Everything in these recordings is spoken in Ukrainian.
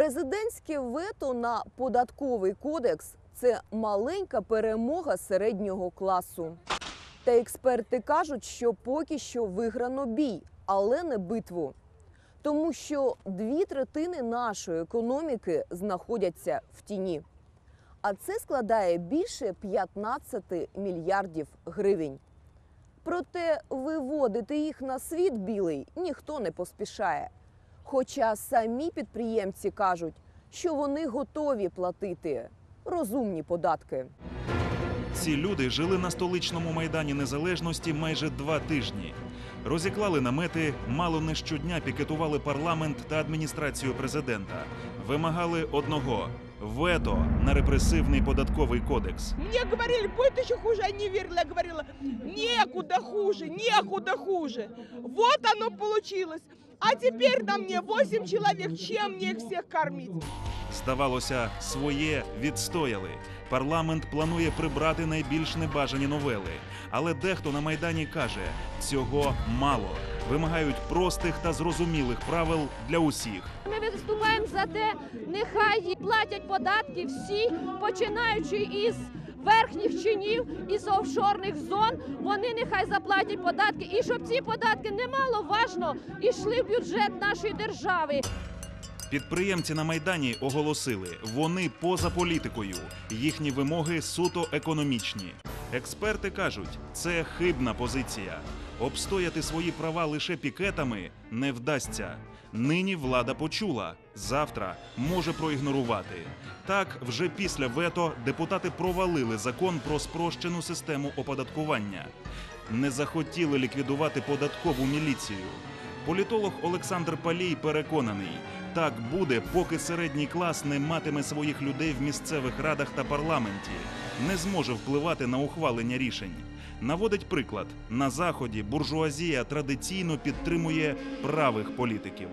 Президентське вето на податковий кодекс це маленька перемога середнього класу. Та експерти кажуть, що поки що виграно бій, але не битву. Тому що дві третини нашої економіки знаходяться в тіні. А це складає більше 15 мільярдів гривень. Проте виводити їх на світ білий ніхто не поспішає. Хоча самі підприємці кажуть, що вони готові платити розумні податки. Ці люди жили на столичному майдані незалежності майже два тижні. Розіклали намети, мало не щодня пікетували парламент та адміністрацію президента. Вимагали одного вето на репресивний податковий кодекс. Мне говорили, будет еще хуже, а не верила. Я говорила, некуда хуже, некуда хуже. Вот оно получилось. А теперь на мне 8 человек, чем мне их всех кормить? Здавалося, своє відстояли. Парламент планує прибрати найбільш небажані новели. Але дехто на майдані каже, цього мало. Вимагають простих та зрозумілих правил для усіх. Ми виступаємо за те, нехай платять податки всі, починаючи із верхніх чинів, із офшорних зон. Вони нехай заплатять податки, і щоб ці податки немало важно йшли в бюджет нашої держави. Підприємці на майдані оголосили, вони поза політикою. Їхні вимоги суто економічні. Експерти кажуть, це хибна позиція. Обстояти свої права лише пікетами не вдасться. Нині влада почула, завтра може проігнорувати. Так, вже після вето депутати провалили закон про спрощену систему оподаткування. Не захотіли ліквідувати податкову міліцію. Політолог Олександр Палій переконаний, так буде, поки середній клас не матиме своїх людей в місцевих радах та парламенті, не зможе впливати на ухвалення рішень. Наводить приклад: на заході буржуазія традиційно підтримує правих політиків.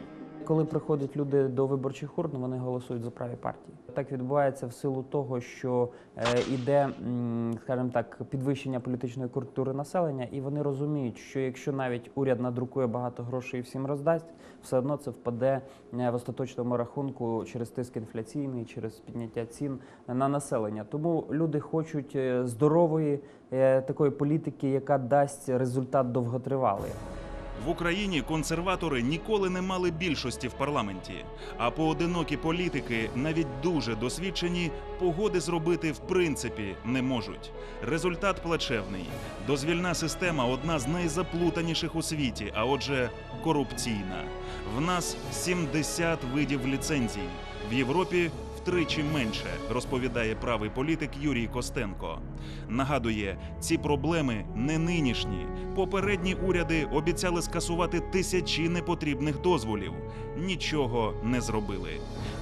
Коли приходять люди до виборчих урн, вони голосують за праві партії. Так відбувається в силу того, що е, іде, м, скажімо так, підвищення політичної культури населення, і вони розуміють, що якщо навіть уряд надрукує багато грошей і всім роздасть, все одно це впаде е, в остаточному рахунку через тиск інфляційний, через підняття цін на населення. Тому люди хочуть е, здорової е, такої політики, яка дасть результат довготривалий. В Україні консерватори ніколи не мали більшості в парламенті, а поодинокі політики, навіть дуже досвідчені, погоди зробити в принципі не можуть. Результат плачевний. Дозвільна система одна з найзаплутаніших у світі, а отже, корупційна. В нас 70 видів ліцензій. В Європі втричі менше, розповідає правий політик Юрій Костенко. Нагадує, ці проблеми не нинішні. Попередні уряди обіцяли скасувати тисячі непотрібних дозволів. Нічого не зробили.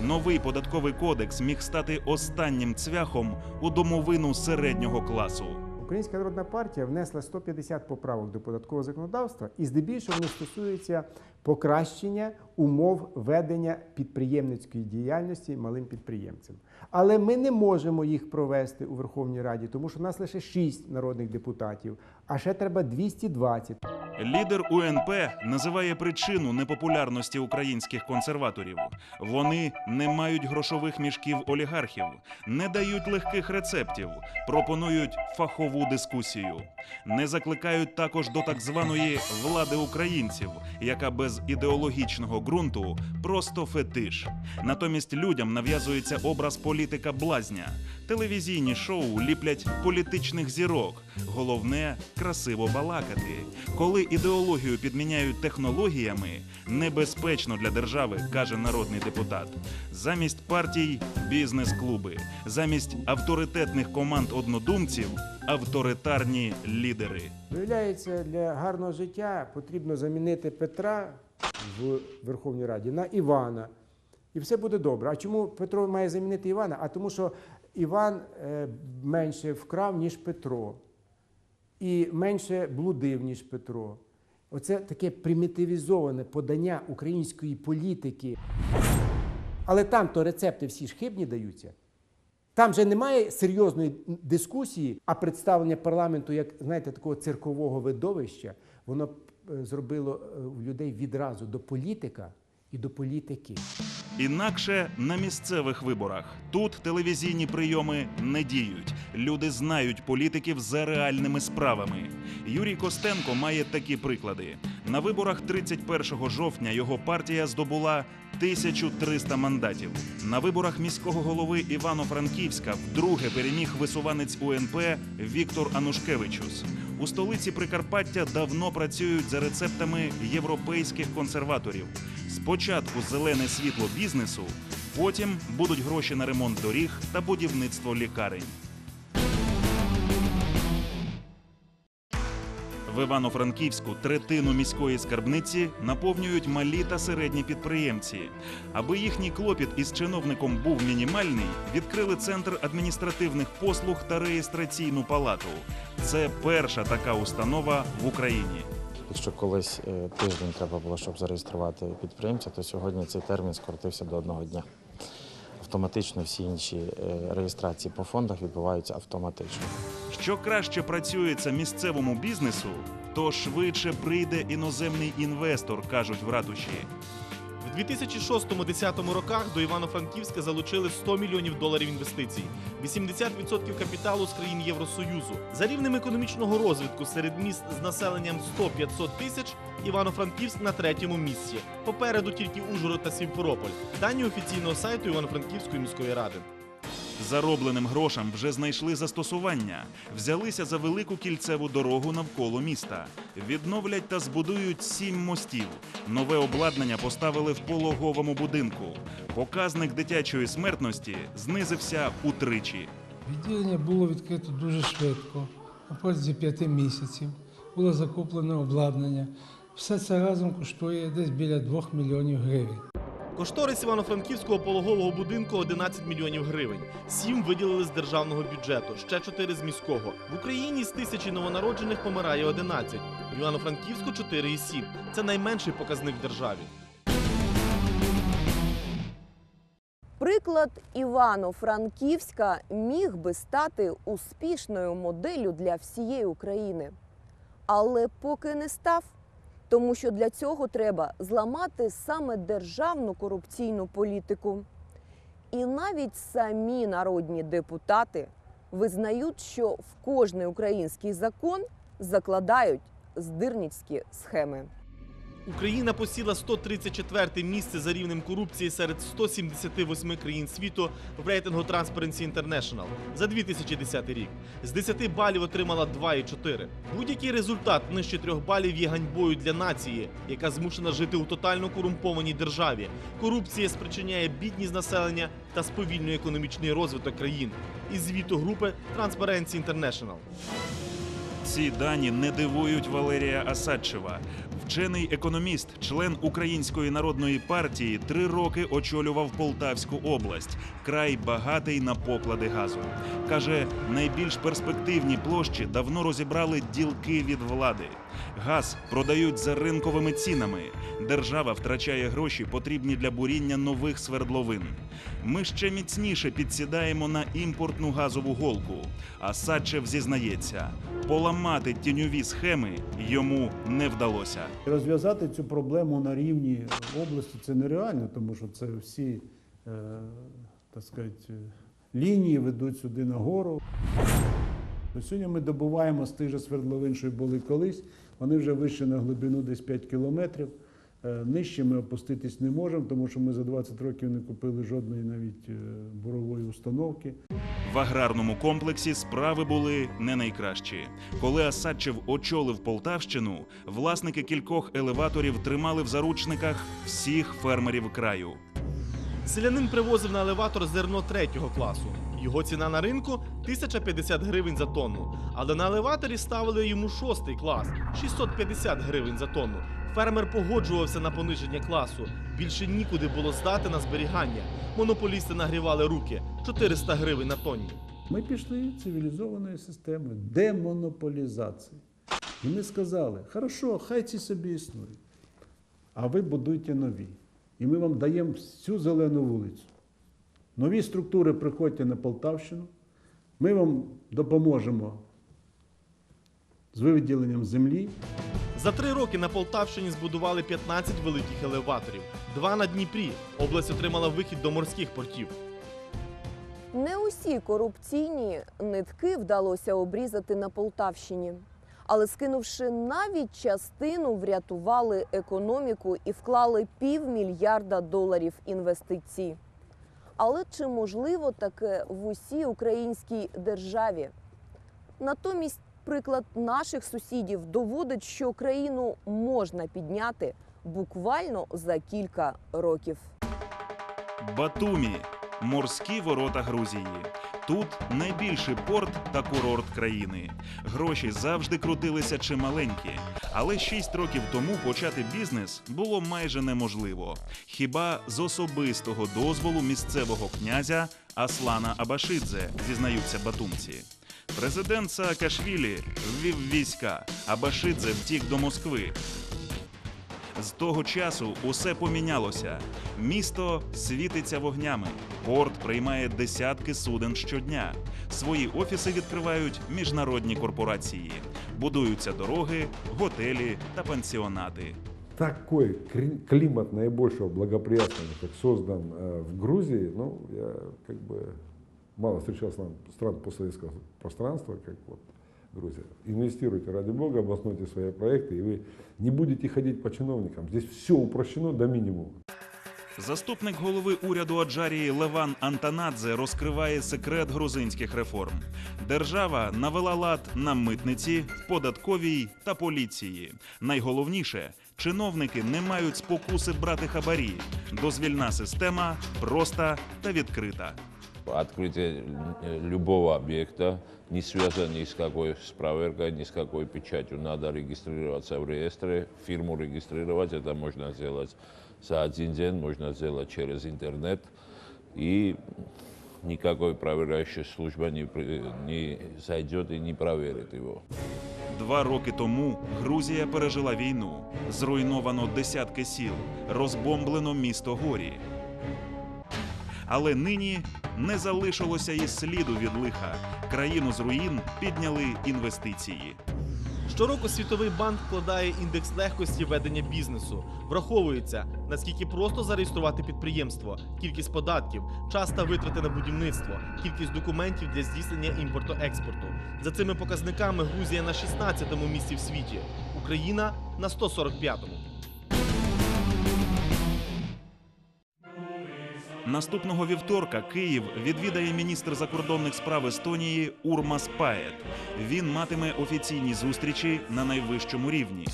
Новий податковий кодекс міг стати останнім цвяхом у домовину середнього класу. Українська народна партія внесла 150 поправок до податкового законодавства, і здебільшого вони стосуються покращення умов ведення підприємницької діяльності малим підприємцям. Але ми не можемо їх провести у Верховній Раді, тому що в нас лише 6 народних депутатів, а ще треба 220. Лідер УНП називає причину непопулярності українських консерваторів. Вони не мають грошових мішків олігархів, не дають легких рецептів, пропонують фахову дискусію. Не закликають також до так званої влади українців, яка без ідеологічного ґрунту просто фетиш. Натомість людям нав'язується образ політика блазня. Телевізійні шоу ліплять політичних зірок. Головне красиво балакати. Коли ідеологію підміняють технологіями, небезпечно для держави, каже народний депутат. Замість партій бізнес-клуби, замість авторитетних команд однодумців авторитарні лідери. Виявляється, для гарного життя потрібно замінити Петра в Верховній Раді на Івана. І все буде добре. А чому Петро має замінити Івана? А тому, що Іван е, менше вкрав, ніж Петро, і менше блудив, ніж Петро. Оце таке примітивізоване подання української політики. Але там то рецепти всі ж хибні даються. Там же немає серйозної дискусії, а представлення парламенту як знаєте, такого циркового видовища, воно е, зробило е, людей відразу до політика і до політики. Інакше на місцевих виборах тут телевізійні прийоми не діють. Люди знають політиків за реальними справами. Юрій Костенко має такі приклади. На виборах 31 жовтня його партія здобула 1300 мандатів. На виборах міського голови Івано-Франківська вдруге переміг висуванець УНП Віктор Анушкевичус. У столиці Прикарпаття давно працюють за рецептами європейських консерваторів. Спочатку зелене світло бізнесу, потім будуть гроші на ремонт доріг та будівництво лікарень. В Івано-Франківську третину міської скарбниці наповнюють малі та середні підприємці. Аби їхній клопіт із чиновником був мінімальний, відкрили центр адміністративних послуг та реєстраційну палату. Це перша така установа в Україні. Якщо колись е, тиждень треба було, щоб зареєструвати підприємця, то сьогодні цей термін скоротився до одного дня. Автоматично всі інші е, реєстрації по фондах відбуваються автоматично. Що краще працюється місцевому бізнесу, то швидше прийде іноземний інвестор, кажуть в ратуші. В 2006-2010 роках до Івано-Франківська залучили 100 мільйонів доларів інвестицій, 80% капіталу з країн Євросоюзу. За рівнем економічного розвитку серед міст з населенням 100-500 тисяч Івано-Франківськ на третьому місці. Попереду тільки Ужгород та Сімферополь. Дані офіційного сайту Івано-Франківської міської ради. Заробленим грошам вже знайшли застосування. Взялися за велику кільцеву дорогу навколо міста. Відновлять та збудують сім мостів. Нове обладнання поставили в пологовому будинку. Показник дитячої смертності знизився утричі. Відділення було відкрито дуже швидко, протязі п'яти місяців. Було закуплено обладнання. Все це разом коштує десь біля 2 мільйонів гривень. Кошторис Івано-Франківського пологового будинку 11 мільйонів гривень. Сім виділили з державного бюджету, ще чотири з міського. В Україні з тисячі новонароджених помирає 11. В Івано-Франківську 4,7. Це найменший показник в державі. Приклад Івано-Франківська міг би стати успішною моделлю для всієї України. Але поки не став, тому що для цього треба зламати саме державну корупційну політику. І навіть самі народні депутати визнають, що в кожний український закон закладають здирницькі схеми. Україна посіла 134 місце за рівнем корупції серед 178 країн світу в рейтингу Transparency International за 2010 рік. З 10 балів отримала 2,4. Будь-який результат нижче 3 балів є ганьбою для нації, яка змушена жити у тотально корумпованій державі. Корупція спричиняє бідність населення та сповільнює економічний розвиток країн. Із звіту групи Transparency International. Ці дані не дивують Валерія Асадчева. Вчений економіст, член Української народної партії, три роки очолював Полтавську область, край багатий на поклади газу. Каже, найбільш перспективні площі давно розібрали ділки від влади. Газ продають за ринковими цінами. Держава втрачає гроші, потрібні для буріння нових свердловин. Ми ще міцніше підсідаємо на імпортну газову голку. А Садчев зізнається, поламати тіньові схеми йому не вдалося. Розв'язати цю проблему на рівні області це нереально, тому що це всі е, так сказати, лінії ведуть сюди нагору. То Сьогодні ми добуваємо з тих же свердловин, що й були колись. Вони вже вище на глибину десь 5 кілометрів. Е, Нижче ми опуститись не можемо, тому що ми за 20 років не купили жодної навіть е, бурової установки. В аграрному комплексі справи були не найкращі. Коли Асадчев очолив Полтавщину, власники кількох елеваторів тримали в заручниках всіх фермерів краю. Селянин привозив на елеватор зерно третього класу. Його ціна на ринку 1050 гривень за тонну. Але на елеваторі ставили йому шостий клас 650 гривень за тонну. Фермер погоджувався на пониження класу. Більше нікуди було здати на зберігання. Монополісти нагрівали руки 400 гривень на тонні. Ми пішли цивілізованою системою демонополізації. І ми сказали, хорошо, хай ці собі існують, а ви будуйте нові. І ми вам даємо всю зелену вулицю. Нові структури приходьте на Полтавщину, ми вам допоможемо з вивідділенням землі. За три роки на Полтавщині збудували 15 великих елеваторів. Два на Дніпрі. Область отримала вихід до морських портів. Не усі корупційні нитки вдалося обрізати на Полтавщині. Але скинувши навіть частину, врятували економіку і вклали півмільярда доларів інвестицій. Але чи можливо таке в усій українській державі? Натомість приклад наших сусідів доводить, що країну можна підняти буквально за кілька років. Батумі морські ворота Грузії. Тут найбільший порт та курорт країни. Гроші завжди крутилися чималенькі, але 6 років тому почати бізнес було майже неможливо. Хіба з особистого дозволу місцевого князя Аслана Абашидзе, зізнаються батумці. Президент Саакашвілі ввів війська, Абашидзе втік до Москви. З того часу усе помінялося. Місто світиться вогнями. Порт приймає десятки суден щодня. Свої офіси відкривають міжнародні корпорації. Будуються дороги, готелі та пансіонати. такой климат наибольшего благоприятного, как создан э, в Грузии, ну, я как бы мало встречал стран постсоветского пространства, как вот Грузия. Инвестируйте, ради бога, обоснуйте свои проекты, и вы не будете ходить по чиновникам. Здесь все упрощено до минимума. Заступник голови уряду Аджарії Леван Антанадзе розкриває секрет грузинських реформ. Держава навела лад на митниці, податковій та поліції. Найголовніше, чиновники не мають спокуси брати хабарі. Дозвільна система проста та відкрита. Открытие э, любого объекта, не связано ни с какой с проверкой, ни с какой печатью. Надо регистрироваться в реестре, фирму регистрировать. Это можно сделать за один день, можно сделать через интернет. И никакой проверяющей служба не, при- не зайдет и не проверит его. Два роки тому Грузія пережила війну. Зруйновано десятки сіл, розбомблено місто горі. Але нині не залишилося і сліду від лиха. Країну з руїн підняли інвестиції. Щороку Світовий банк вкладає індекс легкості ведення бізнесу. Враховується, наскільки просто зареєструвати підприємство, кількість податків, час та витрати на будівництво, кількість документів для здійснення імпорту-експорту. За цими показниками Грузія на 16-му місці в світі, Україна на 145-му. Наступного вівторка Київ відвідає міністр закордонних справ Естонії Урмас Пает. Він матиме офіційні зустрічі на найвищому рівні.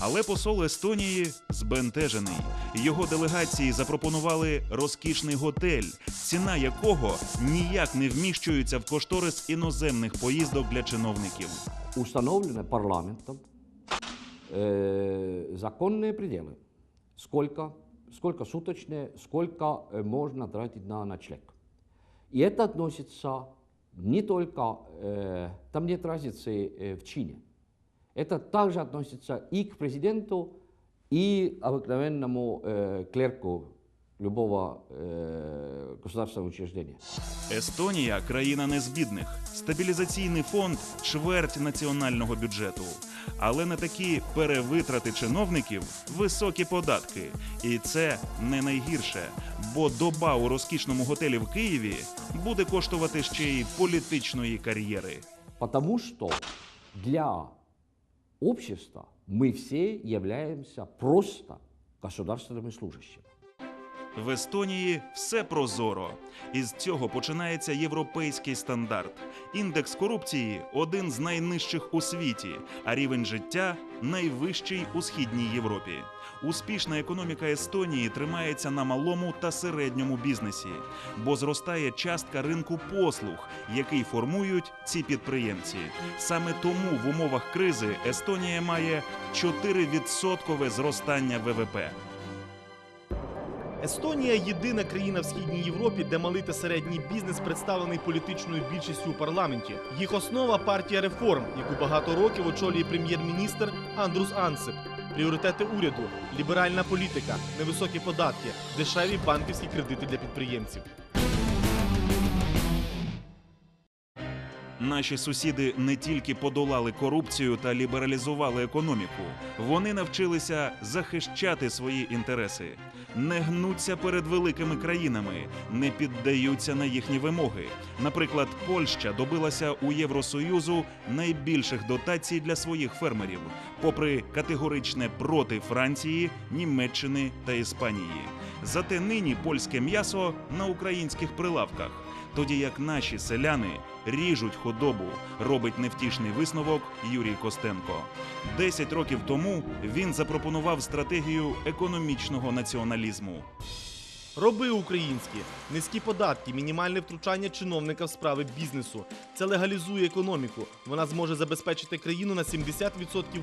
Але посол Естонії збентежений. Його делегації запропонували розкішний готель, ціна якого ніяк не вміщується в кошторис іноземних поїздок для чиновників. установлены парламентом э, законные пределы. Сколько, сколько суточные, сколько э, можно тратить на ночлег. И это относится не только, э, там нет разницы э, в чине. Это также относится и к президенту, и обыкновенному э, клерку любого э, государственного учреждения. Естонія країна не з бідних. Стабілізаційний фонд чверть національного бюджету. Але не такі перевитрати чиновників, високі податки. І це не найгірше, бо доба у розкішному готелі в Києві буде коштувати ще й політичної кар'єри. Потому что для общества мы все являемся просто государственными служащими. В Естонії все прозоро. Із цього починається європейський стандарт. Індекс корупції один з найнижчих у світі, а рівень життя найвищий у східній Європі. Успішна економіка Естонії тримається на малому та середньому бізнесі, бо зростає частка ринку послуг, який формують ці підприємці. Саме тому в умовах кризи Естонія має 4% зростання ВВП. Естонія єдина країна в східній Європі, де малий та середній бізнес представлений політичною більшістю у парламенті. Їх основа партія реформ, яку багато років очолює прем'єр-міністр Андрус Ансип. Пріоритети уряду, ліберальна політика, невисокі податки, дешеві банківські кредити для підприємців. Наші сусіди не тільки подолали корупцію та лібералізували економіку, вони навчилися захищати свої інтереси, не гнуться перед великими країнами, не піддаються на їхні вимоги. Наприклад, Польща добилася у Євросоюзу найбільших дотацій для своїх фермерів, попри категоричне проти Франції, Німеччини та Іспанії. Зате нині польське м'ясо на українських прилавках, тоді як наші селяни ріжуть худобу, робить невтішний висновок Юрій Костенко. Десять років тому він запропонував стратегію економічного націоналізму. Роби українське, низькі податки, мінімальне втручання чиновника в справи бізнесу. Це легалізує економіку. Вона зможе забезпечити країну на 70%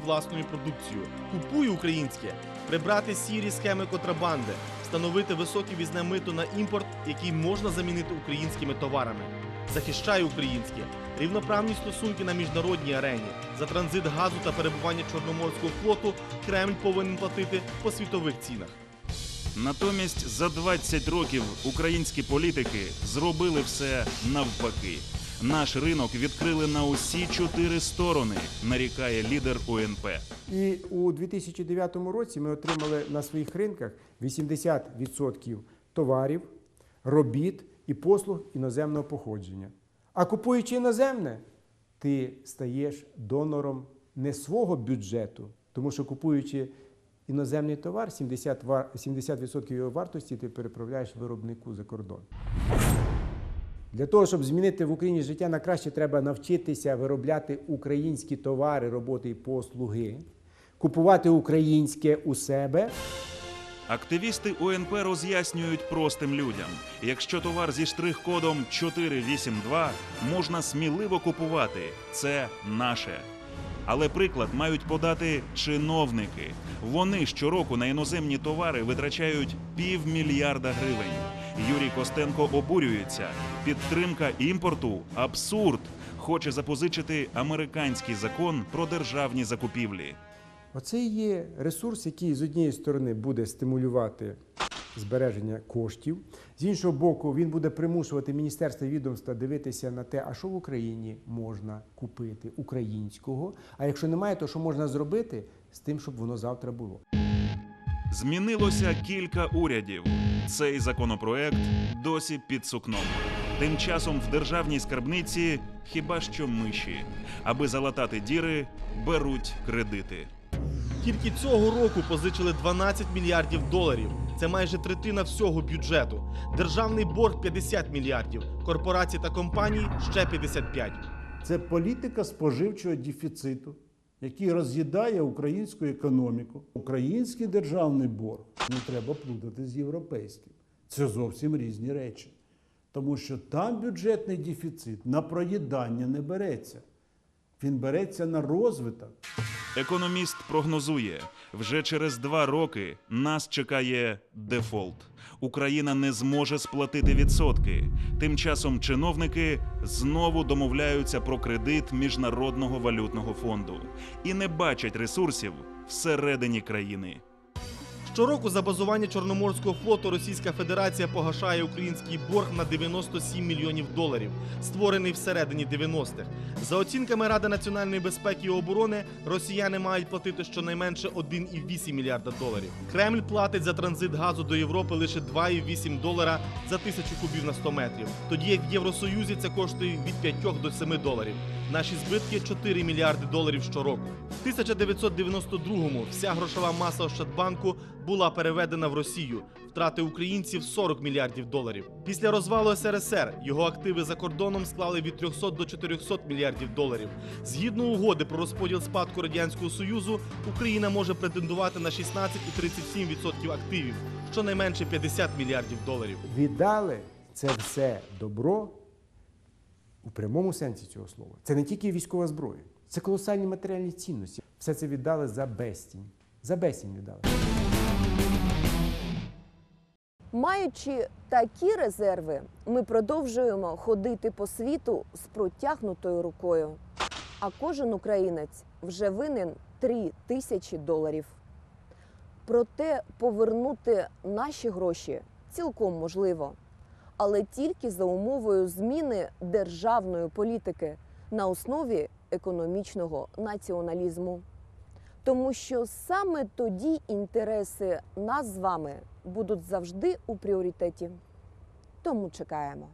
власною продукцією. Купуй українське, прибрати сірі схеми контрабанди, встановити високе візне мито на імпорт, який можна замінити українськими товарами. Захищай українське, рівноправні стосунки на міжнародній арені. За транзит газу та перебування Чорноморського флоту Кремль повинен платити по світових цінах. Натомість за 20 років українські політики зробили все навпаки. Наш ринок відкрили на усі чотири сторони, нарікає лідер УНП. І у 2009 році ми отримали на своїх ринках 80% товарів, робіт і послуг іноземного походження. А купуючи іноземне, ти стаєш донором не свого бюджету, тому що купуючи іноземний товар, 70%, вар- 70% його вартості ти переправляєш виробнику за кордон. Для того, щоб змінити в Україні життя на краще, треба навчитися виробляти українські товари, роботи і послуги, купувати українське у себе. Активісти УНП роз'яснюють простим людям: якщо товар зі штрих-кодом 482 можна сміливо купувати, це наше. Але приклад мають подати чиновники. Вони щороку на іноземні товари витрачають півмільярда гривень. Юрій Костенко обурюється. Підтримка імпорту абсурд. Хоче запозичити американський закон про державні закупівлі. Оце і є ресурс, який з однієї сторони буде стимулювати збереження коштів, з іншого боку, він буде примушувати міністерства і відомства дивитися на те, а що в Україні можна купити українського. А якщо немає, то що можна зробити з тим, щоб воно завтра було. Змінилося кілька урядів. Цей законопроект досі під сукном. Тим часом в державній скарбниці хіба що миші. Аби залатати діри, беруть кредити. Тільки цього року позичили 12 мільярдів доларів. Це майже третина всього бюджету. Державний борг 50 мільярдів, корпорацій та компаній ще 55. Це політика споживчого дефіциту, який роз'їдає українську економіку. Український державний борг не треба плутати з європейським. Це зовсім різні речі. Тому що там бюджетний дефіцит на проїдання не береться. Він береться на розвиток. Економіст прогнозує, вже через два роки нас чекає дефолт. Україна не зможе сплатити відсотки. Тим часом чиновники знову домовляються про кредит Міжнародного валютного фонду і не бачать ресурсів всередині країни. Щороку за базування Чорноморського флоту Російська Федерація погашає український борг на 97 мільйонів доларів, створений всередині 90-х. За оцінками Ради національної безпеки і оборони, росіяни мають платити щонайменше 1,8 мільярда доларів. Кремль платить за транзит газу до Європи лише 2,8 долара за тисячу кубів на 100 метрів. Тоді як в Євросоюзі це коштує від 5 до 7 доларів. Наші збитки 4 мільярди доларів щороку. В 1992-му вся грошова маса Ощадбанку була переведена в Росію. Втрати українців 40 мільярдів доларів. Після розвалу СРСР його активи за кордоном склали від 300 до 400 мільярдів доларів. Згідно угоди про розподіл спадку радянського союзу, Україна може претендувати на 16,37% активів, щонайменше 50 мільярдів доларів. Віддали це все добро у прямому сенсі цього слова. Це не тільки військова зброя, це колосальні матеріальні цінності. Все це віддали за безцінь. За безцінь віддали. Маючи такі резерви, ми продовжуємо ходити по світу з протягнутою рукою. А кожен українець вже винен 3 тисячі доларів. Проте повернути наші гроші цілком можливо, але тільки за умовою зміни державної політики, на основі економічного націоналізму. Тому що саме тоді інтереси нас з вами будуть завжди у пріоритеті. Тому чекаємо.